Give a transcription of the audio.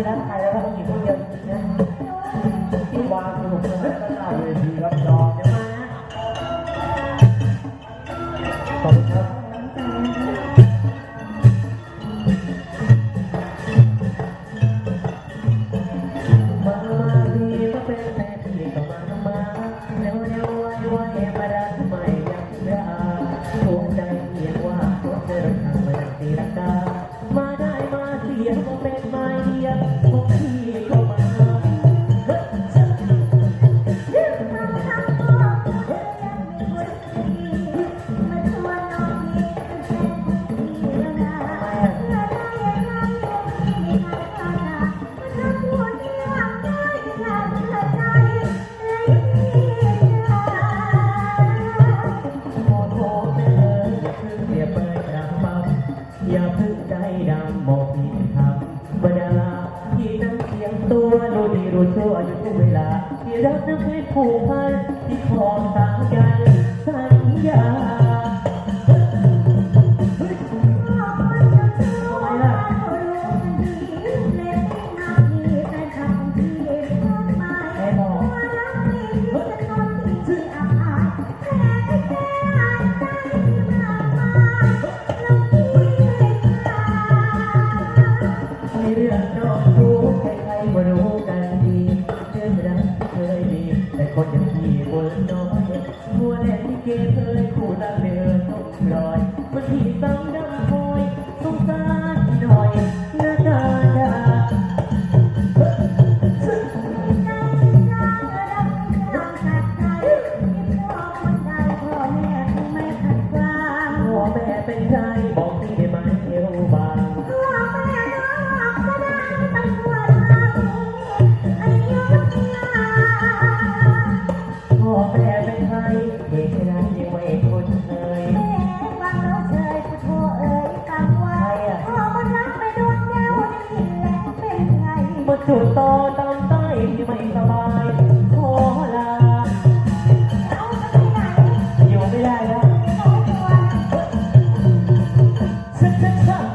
ยรักใครแล้วก็ต้องหญิงคนเดียวจริงๆนะที่วางสนุกเลยหน้าเวทีรับจอง อย่าเพิ่งใจดำบอกพี่ทำบดาที่นั่งเสียงตัวรู้ดีรู้ชั่วอยู่ทุกเวลา ที่รักนั้นเคยผูกพันที่ขอสัญญาสัญญา เรื่องนอกรู้ใครๆก็รู้กันดีเรื่องรักเคยมีแต่คนอย่างพี่บนน้อยมัวแล่นที่เกเคยคู่รักเดินต้องปล่อยมันที่ซ้ำดำคอยสงสารหน่อยนะดาดาพ่อแม่เป็นใครบอกพี่ สุดต่อตามใต้ไม่สบายขอลาอยู่ไม่ได้แล้วชักชักชัก